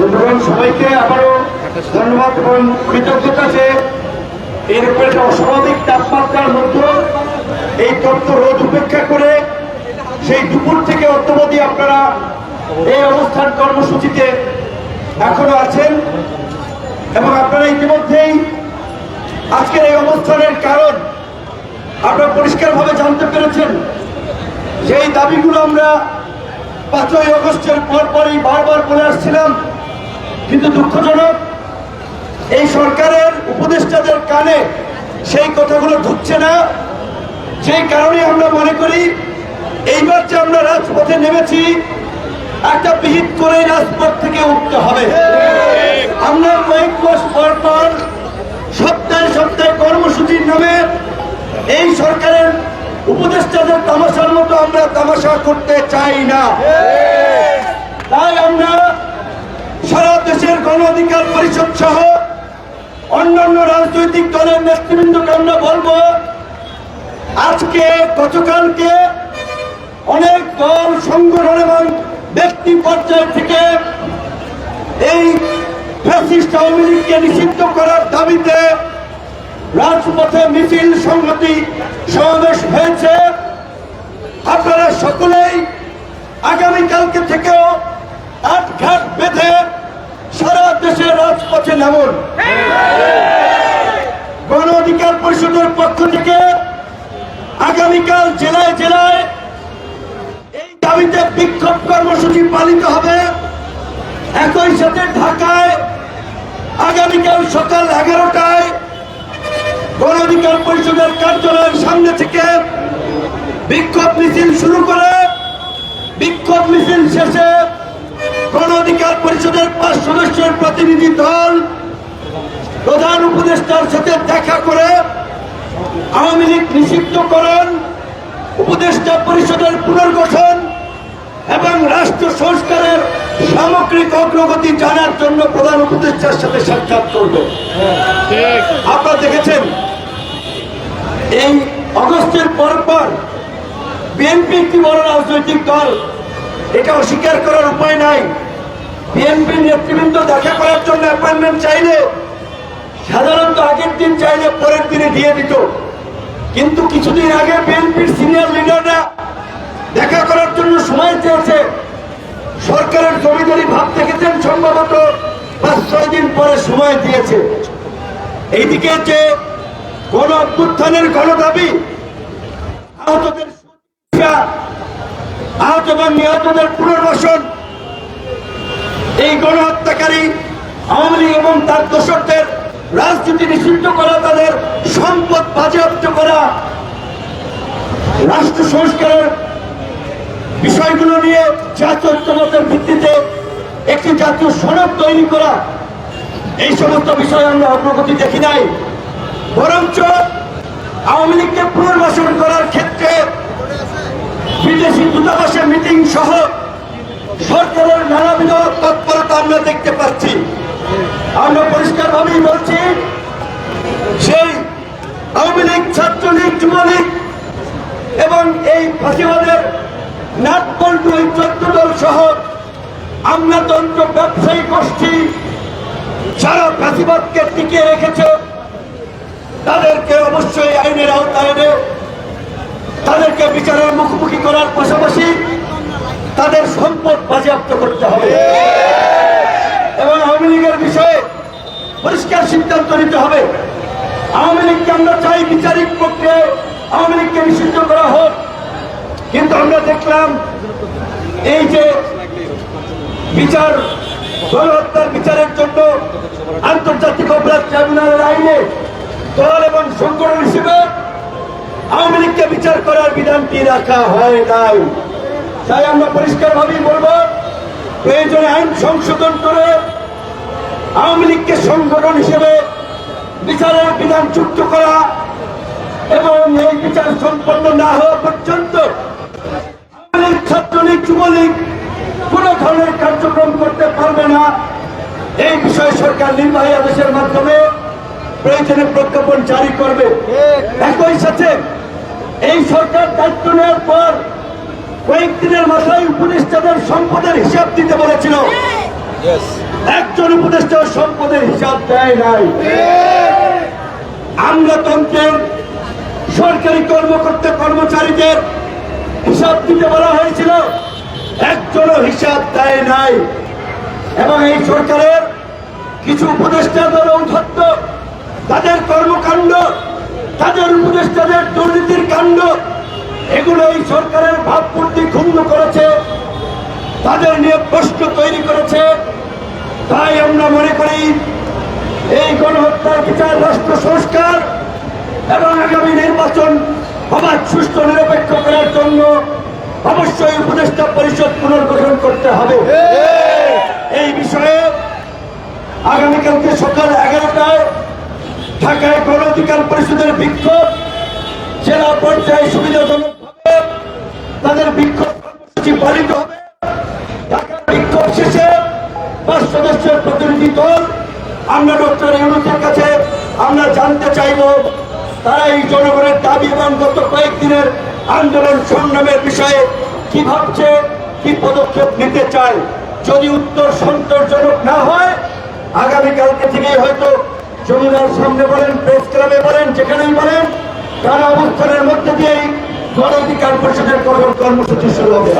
বন্ধুগণ, সবাইকে আবারও ধন্যবাদ এবং কৃতজ্ঞতা যে এরকম একটা অস্বাভাবিক তাপমাত্রার মধ্যে এই তত্ত্ব রোদ উপেক্ষা করে সেই দুপুর থেকে অত্যবধি আপনারা এই অবস্থান কর্মসূচিতে এখনও আছেন এবং আপনারা ইতিমধ্যেই আজকের এই অবস্থানের কারণ আপনারা পরিষ্কারভাবে জানতে পেরেছেন। সেই দাবিগুলো আমরা পাঁচই অগস্টের পর পরই বারবার বলে আসছিলাম, কিন্তু দুঃখজনক, এই সরকারের উপদেষ্টাদের কানে সেই কথাগুলো ঢুকছে না। সেই কারণে আমরা মনে করি, এইবার যে আমরা রাজপথে নেমেছি, একটা বিহিত করে রাজপথ থেকে উঠতে হবে। আমরা কয়েক মাস পর পর সপ্তাহে সপ্তাহে কর্মসূচির নামে এই সরকারের উপদেষ্টাদের তামাশার মতো আমরা তামাশা করতে চাই না। তাই আমরা সারা দেশের গণ অধিকার পরিষদ সহ অন্যান্য রাজনৈতিক দলের নেতৃবৃন্দকে আমরা বলব, আজকে গতকালকে অনেক দল, সংগঠন এবং ব্যক্তি পর্যায় থেকে এই ফ্যাসিস্ট আওয়ামী লীগকে নিষিদ্ধ করার দাবিতে রাজপথে মিছিল সংহতি সমাবেশ হয়েছে। সকলেই আগামীকালকে থেকেও আটঘাট বেঁধে সারা দেশে রাজপথে নামুন। গণ অধিকার পরিষদের পক্ষ থেকে আগামীকাল জেলায় জেলায় এই দাবিতে বিক্ষোভ কর্মসূচি পালিত হবে। একই সাথে ঢাকায় আগামীকাল সকাল এগারোটায় গণ অধিকার পরিষদের কার্যালয়ের সামনে থেকে বিক্ষোভ মিছিল শুরু করে। বিক্ষোভ মিছিল শেষে গণ অধিকার পরিষদের পাঁচ সদস্যের প্রতিনিধি দল প্রধান উপদেষ্টার সাথে দেখা করে আওয়ামী লীগ নিষিদ্ধকরণ উপদেষ্টা পরিষদের পুনর্গঠন এবং রাষ্ট্র সংস্কারের সামগ্রিক অগ্রগতি জানার জন্য প্রধান উপদেষ্টার সাথে সাক্ষাৎ করবে। আপনারা দেখেছেন এই অগস্টের পর পর বিএনপি একটি বড় রাজনৈতিক দল। এটা অস্বীকার করার উপায় নাই। বিএনপির নেতৃবৃন্দ দেখা করার জন্য অ্যাপয়েন্টমেন্ট চাইলে, সাধারণত আগের দিন চাইলে পরের দিনে দিয়ে দিত। কিন্তু কিছুদিন আগে বিএনপির সিনিয়র লিডাররা দেখা করার জন্য সময় চেয়েছে। সরকারের জমিদারি ভাব দেখেছেন সম্ভবত পাঁচ, ছয় দিন পরে সময় দিয়েছে। এইদিকে যে গণ অভ্যুত্থানের গণদাবি, আহতদের সুচিকিৎসা, আহত এবং নিহতদের পুনর্বাসন এই গণহত্যাকারী আওয়ামী লীগ এবং তার দোষকদের রাজনীতি নিষিদ্ধ করা তাদের সম্পদ বাজেয়াপ্ত করা রাষ্ট্র সংস্কারের বিষয়গুলো নিয়ে জাতীয় ঐক্যমতের ভিত্তিতে একটি জাতীয় সনদ তৈরি করা এই সমস্ত বিষয়ে আমরা অগ্রগতি দেখি নাই। বরঞ্চ আওয়ামী লীগকে পুনর্বাসন করার ক্ষেত্রে বিদেশি দূতাবাসের মিটিং সহ সরকারের নানাবিধ তৎপরতা আমরা দেখতে পাচ্ছি। আমরা পরিষ্কারভাবেই বলছি, সেই আওয়ামী লীগ, ছাত্রলীগ, যুবলীগ এবং এই ফাঁসিবাদের নাটবল্টু এই চোদ্দ দল সহ আমলাতন্ত্র ব্যবসায়ী গোষ্ঠী যারা ফাঁসিবাদকে টিকিয়ে রেখেছে, তাদেরকে অবশ্যই আইনের আওতায় তাদেরকে বিচারের মুখোমুখি করার পাশাপাশি তাদের সম্পদ বাজেয়াপ্ত করতে হবে। এবং আওয়ামী লীগের বিষয়ে পরিষ্কার সিদ্ধান্ত নিতে হবে। আওয়ামী লীগকে আমরা চাই বিচারিক প্রক্রিয়ায় আওয়ামী লীগকে নিষিদ্ধ করা হোক। কিন্তু আমরা দেখলাম এই যে বিচার, গণহত্যার বিচারের জন্য আন্তর্জাতিক অপরাধ ট্রাইব্যুনালের আইনে দল এবং সংগঠন হিসেবে লীগকে বিচার করার বিধানটি রাখা হয় নাই। তাই আমরা পরিষ্কারভাবেই বলব, প্রয়োজনে আইন সংশোধন করে আওয়ামী লীগকে সংগঠন হিসেবে বিচারের বিধান যুক্ত করা এবং এই বিচার সম্পন্ন না হওয়া পর্যন্ত ছাত্রলীগ, যুবলীগ কোন ধরনের কার্যক্রম করতে পারবে না। এই বিষয়ে সরকার নির্বাহী আদেশের মাধ্যমে প্রয়োজনে প্রজ্ঞাপন জারি করবে। একই সাথে এই সরকার দায়িত্ব নেওয়ার পর কয়েকদিনের মাথায় উপদেষ্টাদের সম্পদের হিসাব দিতে বলেছিল। একজন উপদেষ্টা সম্পদের হিসাব দেয় নাই। আমলাতন্ত্রের সরকারি কর্মকর্তা কর্মচারীদের হিসাব দিতে বলা হয়েছিল। একজনও হিসাব দেয় নাই। এবং এই সরকারের কিছু উপদেষ্টা উপদেষ্টাদের ঔদ্ধত্য তাদের কর্মকাণ্ড তাদের উপদেষ্টাদের দুর্নীতির কাণ্ড এগুলো এই সরকারের ভাবমূর্তি ক্ষুণ্ণ করেছে তাদের নিয়ে প্রশ্ন তৈরি করেছে। তাই আমরা মনে করি এই গণহত্যার বিচার রাষ্ট্র সংস্কার এবং আগামী নির্বাচন অবাধ সুস্থ নিরপেক্ষ করার জন্য অবশ্যই উপদেষ্টা পরিষদ পুনর্গঠন করতে হবে। এই বিষয়ে আগামীকালকে সকাল এগারোটায় ঢাকায় গণ অধিকার পরিষদের বিক্ষোভ, জেলা পর্যায়ে সুবিধাজনকভাবে তাদের বিক্ষোভ কর্মসূচি পালিত হবে। ঢাকার বিক্ষোভ শেষে পাঁচ সদস্যের প্রতিনিধি দল, আমরা ডক্টর ইউনুসের কাছে আমরা জানতে চাইব, তারা এই জনগণের দাবি এবং গত কয়েকদিনের আন্দোলন সংগ্রামের বিষয়ে কি ভাবছে, কি পদক্ষেপ নিতে চায়। যদি উত্তর সন্তোষজনক না হয়, আগামীকালকে থেকেই হয়তো যমুনার সামনে বলেন প্রেস ক্লাবে বলেন, যেখানেই বলেন, তারা অবস্থানের মধ্যে দিয়েই গণ অধিকার পরিষদের কর্মসূচি শুরু হবে।